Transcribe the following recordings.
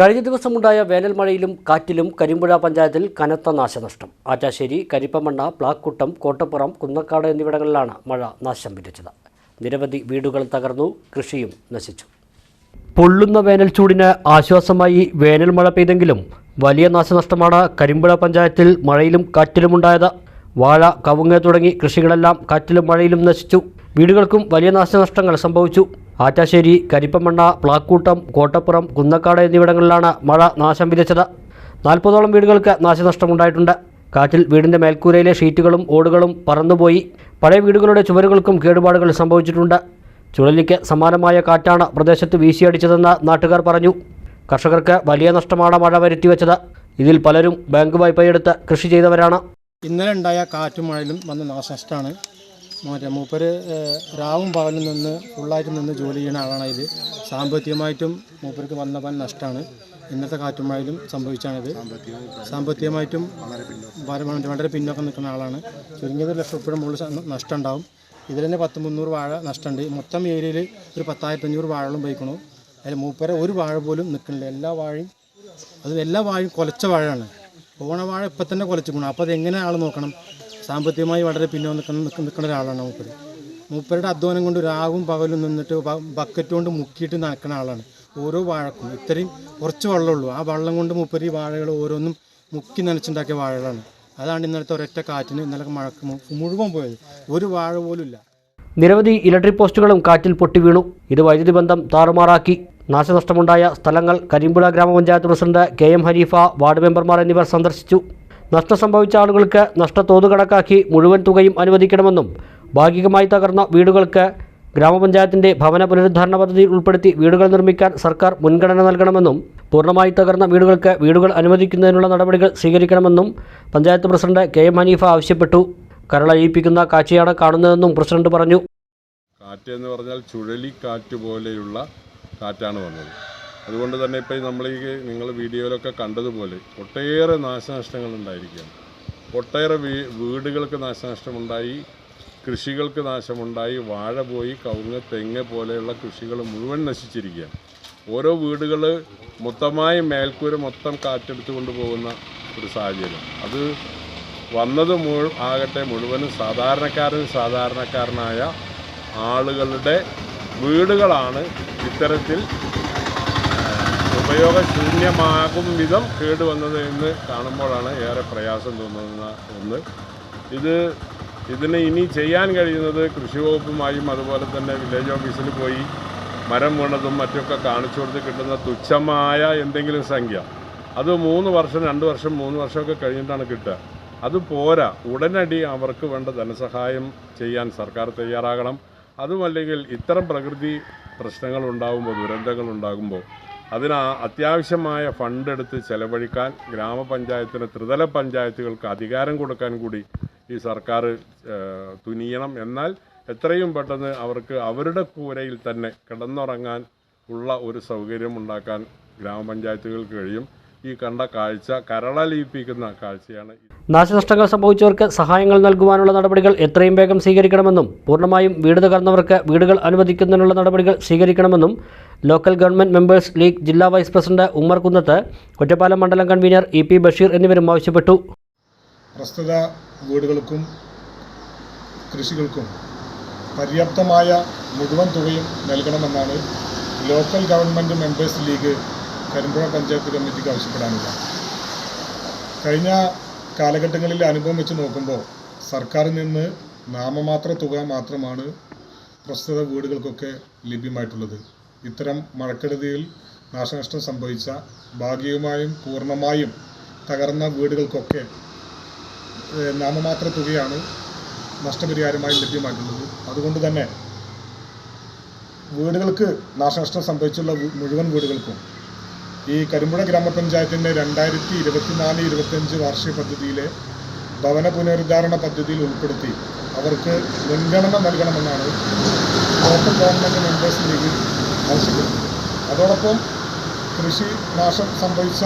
കഴിഞ്ഞ ദിവസമുണ്ടായ വേനൽ മഴയിലും കാറ്റിലും കരിമ്പുഴ പഞ്ചായത്തിൽ കനത്ത നാശനഷ്ടം. ആറ്റാശ്ശേരി കരിപ്പമണ്ണ പ്ലാക്കുട്ടം കോട്ടപ്പുറം കുന്നക്കാട് എന്നിവിടങ്ങളിലാണ് മഴ നാശം വിതച്ചത്. നിരവധി വീടുകൾ തകർന്നു കൃഷിയും നശിച്ചു. പൊള്ളുന്ന വേനൽ ചൂടിന് ആശ്വാസമായി വേനൽ മഴ പെയ്തെങ്കിലും വലിയ നാശനഷ്ടമാണ് കരിമ്പുഴ പഞ്ചായത്തിൽ മഴയിലും കാറ്റിലുമുണ്ടായത് വാഴ കവുങ്ങ് തുടങ്ങി കൃഷികളെല്ലാം കാറ്റിലും മഴയിലും നശിച്ചു. വീടുകൾക്കും വലിയ നാശനഷ്ടങ്ങൾ സംഭവിച്ചു. ആറ്റാശ്ശേരി കരിപ്പമണ്ണ പ്ലാക്കൂട്ടം കോട്ടപ്പുറം കുന്നക്കാട് എന്നിവിടങ്ങളിലാണ് മഴ നാശം വിതച്ചത്. നാൽപ്പതോളം വീടുകൾക്ക് നാശനഷ്ടമുണ്ടായിട്ടുണ്ട്. കാറ്റിൽ വീടിന്റെ മേൽക്കൂരയിലെ ഷീറ്റുകളും ഓടുകളും പറന്നുപോയി. പഴയ വീടുകളുടെ ചുവരുകൾക്കും കേടുപാടുകൾ സംഭവിച്ചിട്ടുണ്ട്. ചുഴലിക്ക് സമാനമായ കാറ്റാണ് പ്രദേശത്ത് വീശിയടിച്ചതെന്ന് നാട്ടുകാർ പറഞ്ഞു. കർഷകർക്ക് വലിയ നഷ്ടമാണ് മഴ വരുത്തിവെച്ചത്. ഇതിൽ പലരും ബാങ്ക് വായ്പയെടുത്ത് കൃഷി ചെയ്തവരാണ്. ഇന്നലെ ഉണ്ടായ കാറ്റും മഴയിലും വന്ന നാശനഷ്ടമാണ് മറ്റേ. മൂപ്പര് രാവും പകലും നിന്ന് ഫുള്ളായിട്ട് നിന്ന് ജോലി ചെയ്യുന്ന ആളാണ് ഇത്. സാമ്പത്തികമായിട്ടും മൂപ്പർക്ക് വന്ന പല നഷ്ടമാണ്. ഇന്നത്തെ കാറ്റുമഴയിലും സംഭവിച്ചാണിത്. സാമ്പത്തികമായിട്ടും വളരെ പിന്നോക്കം നിൽക്കുന്ന ആളാണ്. ചുരുങ്ങിയത് ലക്ഷം ഉൾപ്പെടെ മുകളിൽ നഷ്ടം ഉണ്ടാവും ഇതിൽ തന്നെ പത്ത് മുന്നൂറ് വാഴ നഷ്ടമുണ്ട്. മൊത്തം ഏരിയയിൽ ഒരു പത്തായിരത്തി അഞ്ഞൂറ് വാഴകളും പോയിക്കണു അതിൽ മൂപ്പരെ ഒരു വാഴ പോലും നിൽക്കുന്നില്ല. എല്ലാ വാഴയും അത് എല്ലാ വാഴയും കുലച്ച വാഴയാണ്. ഓണവാഴ ഇപ്പം തന്നെ കുലച്ചിക്കണം അപ്പോൾ അത് എങ്ങനെ ആൾ നോക്കണം? സാമ്പത്തികമായി വളരെ പിന്നോ നിൽക്കുന്ന നിൽക്കുന്ന ഒരാളാണ് മൂപ്പര്. മൂപ്പരുടെ അധ്വാനം കൊണ്ട് രാവും പകലും നിന്നിട്ട് ബക്കറ്റ് കൊണ്ട് മുക്കിയിട്ട് നടക്കുന്ന ആളാണ്. ഓരോ വാഴക്കും. ഇത്രയും കുറച്ച് വെള്ളമുള്ളൂ. ആ വെള്ളം കൊണ്ട് മൂപ്പര് ഈ വാഴകൾ ഓരോന്നും മുക്കി നനച്ചുണ്ടാക്കിയ വാഴകളാണ്. അതാണ് ഇന്നലത്തെ ഒരൊറ്റ കാറ്റിന് ഇന്നലെ മഴക്ക് മുഴുവൻ പോയത്. ഒരു വാഴ പോലും ഇല്ല. നിരവധി ഇലക്ട്രിക് പോസ്റ്റുകളും കാറ്റിൽ പൊട്ടി വീണു. ഇത് വൈദ്യുതി ബന്ധം താറുമാറാക്കി. നാശനഷ്ടമുണ്ടായ സ്ഥലങ്ങൾ Karimpuzha grama panchayat president K M Haneefa ward മെമ്പർമാർ എന്നിവർ സന്ദർശിച്ചു. നഷ്ടം സംഭവിച്ച ആളുകൾക്ക് നഷ്ടത്തോത് കണക്കാക്കി മുഴുവൻ തുകയും അനുവദിക്കണമെന്നും ഭാഗികമായി തകർന്ന വീടുകൾക്ക് ഗ്രാമപഞ്ചായത്തിന്റെ ഭവന പുനരുദ്ധാരണ പദ്ധതിയിൽ ഉൾപ്പെടുത്തി വീടുകൾ നിർമ്മിക്കാൻ സർക്കാർ മുൻഗണന നൽകണമെന്നും പൂർണമായി തകർന്ന വീടുകൾക്ക് വീടുകൾ അനുവദിക്കുന്നതിനുള്ള നടപടികൾ സ്വീകരിക്കണമെന്നും panchayat president K M Haneefa ആവശ്യപ്പെട്ടു. കരളഴിയിപ്പിക്കുന്ന കാഴ്ചയാണ് കാണുന്നതെന്നും പ്രസിഡന്റ് പറഞ്ഞു. കാറ്റ് എന്ന് പറഞ്ഞാൽ ചുഴലിക്കാറ്റ് പോലെയുള്ള കാറ്റാണ് വന്നത്. അതുകൊണ്ട് തന്നെ ഇപ്പോൾ നമ്മൾ ഈ നിങ്ങൾ വീഡിയോയിലൊക്കെ കണ്ടതുപോലെ ഒട്ടേറെ നാശനഷ്ടങ്ങൾ ഉണ്ടായിരിക്കുകയാണ്. ഒട്ടേറെ വീ വീടുകൾക്ക് നാശനഷ്ടമുണ്ടായി കൃഷികൾക്ക് നാശമുണ്ടായി വാഴ പോയി കവുങ്ങ് തെങ്ങ് പോലെയുള്ള കൃഷികൾ മുഴുവൻ നശിച്ചിരിക്കുകയാണ്. ഓരോ വീടുകൾ മൊത്തമായി മേൽക്കൂര മൊത്തം കാറ്റെടുത്ത് കൊണ്ടുപോകുന്ന ഒരു സാഹചര്യം. അത് വന്നത് മുഴു ആകട്ടെ മുഴുവനും സാധാരണക്കാരൻ സാധാരണക്കാരനായ ആളുകളുടെ വീടുകളാണ് ഇത്തരത്തിൽ ഉപയോഗശൂന്യമാകും വിധം കേടുവന്നത് എന്ന് കാണുമ്പോഴാണ് ഏറെ പ്രയാസം തോന്നുന്ന ഒന്ന്. ഇത് ഇതിന് ഇനി ചെയ്യാൻ കഴിയുന്നത് കൃഷി വകുപ്പുമായും അതുപോലെ തന്നെ വില്ലേജ് ഓഫീസിൽ പോയി മരം വീണതും മറ്റൊക്കെ കാണിച്ചു കൊടുത്ത് കിട്ടുന്ന തുച്ഛമായ എന്തെങ്കിലും സംഖ്യ. അത് മൂന്ന് വർഷം രണ്ട് വർഷം മൂന്ന് വർഷമൊക്കെ കഴിഞ്ഞിട്ടാണ് കിട്ടുക. അത് പോരാ. ഉടനടി അവർക്ക് വേണ്ട ധനസഹായം ചെയ്യാൻ സർക്കാർ തയ്യാറാകണം. അതുമല്ലെങ്കിൽ ഇത്തരം പ്രകൃതി പ്രശ്നങ്ങൾ ഉണ്ടാകുമ്പോൾ ദുരന്തങ്ങൾ ഉണ്ടാകുമ്പോൾ അതിന് അത്യാവശ്യമായ ഫണ്ട് എടുത്ത് ചെലവഴിക്കാൻ ഗ്രാമപഞ്ചായത്തിന് ത്രിതല പഞ്ചായത്തുകൾക്ക് അധികാരം കൊടുക്കാൻ കൂടി ഈ സർക്കാർ തുനിയണം. എന്നാൽ എത്രയും പെട്ടെന്ന് അവർക്ക് അവരുടെ കൂരയിൽ തന്നെ കിടന്നുറങ്ങാൻ ഉള്ള ഒരു സൗകര്യം ഉണ്ടാക്കാൻ ഗ്രാമപഞ്ചായത്തുകൾക്ക് കഴിയും. ഈ കണ്ട കാഴ്ച കരളലിയിപ്പിക്കുന്ന കാഴ്ചയാണ്. നാശനഷ്ടങ്ങൾ സംഭവിച്ചവർക്ക് സഹായങ്ങൾ നൽകുവാനുള്ള നടപടികൾ എത്രയും വേഗം സ്വീകരിക്കണമെന്നും പൂർണമായും വീട് തകർന്നവർക്ക് വീടുകൾ അനുവദിക്കുന്നതിനുള്ള നടപടികൾ സ്വീകരിക്കണമെന്നും ലോക്കൽ ഗവൺമെന്റ് മെമ്പേഴ്സ് ലീഗ് ജില്ലാ വൈസ് പ്രസിഡന്റ് ഉമ്മർ കുന്നത്ത് ഒറ്റപ്പാലം മണ്ഡലം കൺവീനർ ഇ പി ബഷീർ എന്നിവരും ആവശ്യപ്പെട്ടു പ്രസ്തുത വീടുകൾക്കും കൃഷികൾക്കും പര്യാപ്തമായ മുഴുവൻ തുകയും നൽകണമെന്നാണ് local government members league Karimpuzha panchayat കമ്മിറ്റിക്ക് ആവശ്യപ്പെടാനില്ല. കഴിഞ്ഞ കാലഘട്ടങ്ങളിലെ അനുഭവം വെച്ച് നോക്കുമ്പോൾ സർക്കാരിൽ നിന്ന് നാമമാത്ര തുക മാത്രമാണ് പ്രസ്തുത വീടുകൾക്കൊക്കെ ലഭ്യമായിട്ടുള്ളത്. ഇത്തരം മഴക്കെടുതിയിൽ നാശനഷ്ടം സംഭവിച്ച ഭാഗികമായും പൂർണമായും തകർന്ന വീടുകൾക്കൊക്കെ നാമമാത്ര തുകയാണ് നഷ്ടപരിഹാരമായി ലഭ്യമായിട്ടുള്ളത്. അതുകൊണ്ട് തന്നെ വീടുകൾക്ക് നാശനഷ്ടം സംഭവിച്ചുള്ള മുഴുവൻ വീടുകൾക്കും ഈ കരിമ്പുഴ ഗ്രാമപഞ്ചായത്തിന്റെ രണ്ടായിരത്തി ഇരുപത്തിനാല് ഇരുപത്തഞ്ച് വാർഷിക പദ്ധതിയിലെ ഭവന പുനരുദ്ധാരണ പദ്ധതിയിൽ ഉൾപ്പെടുത്തി അവർക്ക് മുൻഗണന നൽകണമെന്നാണ് ലോക്കൽ ഗവൺമെന്റ് മെമ്പേഴ്സ് ലീഗ് ആവശ്യപ്പെടുന്നത്. അതോടൊപ്പം കൃഷി നാശം സംഭവിച്ച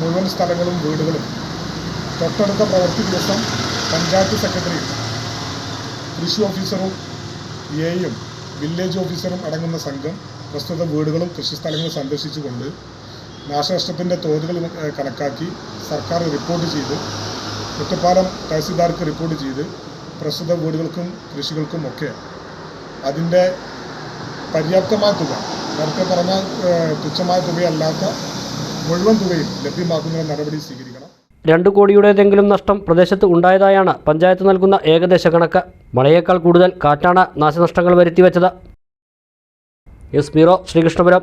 മുഴുവൻ സ്ഥലങ്ങളും വീടുകളും തൊട്ടടുത്ത പ്രവൃത്തി ദിവസം പഞ്ചായത്ത് സെക്രട്ടറി കൃഷി ഓഫീസറും എയും വില്ലേജ് ഓഫീസറും അടങ്ങുന്ന സംഘം പ്രസ്തുത വീടുകളും കൃഷിസ്ഥലങ്ങളും സന്ദർശിച്ചുകൊണ്ട് നാശനഷ്ടത്തിന്റെ തോതുകൾ കണക്കാക്കി സർക്കാർ റിപ്പോർട്ട് ചെയ്ത് ഒറ്റപ്പാലം തഹസിൽദാർക്ക് റിപ്പോർട്ട് ചെയ്ത് പ്രസ്തുത വീടുകൾക്കും കൃഷികൾക്കും ഒക്കെ അതിന്റെ പര്യാപ്തമായ തുക നേരത്തെ പറഞ്ഞ തുച്ഛമായ തുകയല്ലാത്ത മുഴുവൻ തുകയും ലഭ്യമാക്കുന്ന നടപടി സ്വീകരിക്കണം. രണ്ടു കോടിയുടേതെങ്കിലും നഷ്ടം പ്രദേശത്ത് ഉണ്ടായതായാണ് പഞ്ചായത്ത് നൽകുന്ന ഏകദേശ കണക്ക്. മഴയേക്കാൾ കൂടുതൽ കാറ്റാണ് നാശനഷ്ടങ്ങൾ വരുത്തിവെച്ചത്. എസ് ബീറോ ശ്രീകൃഷ്ണപുരം.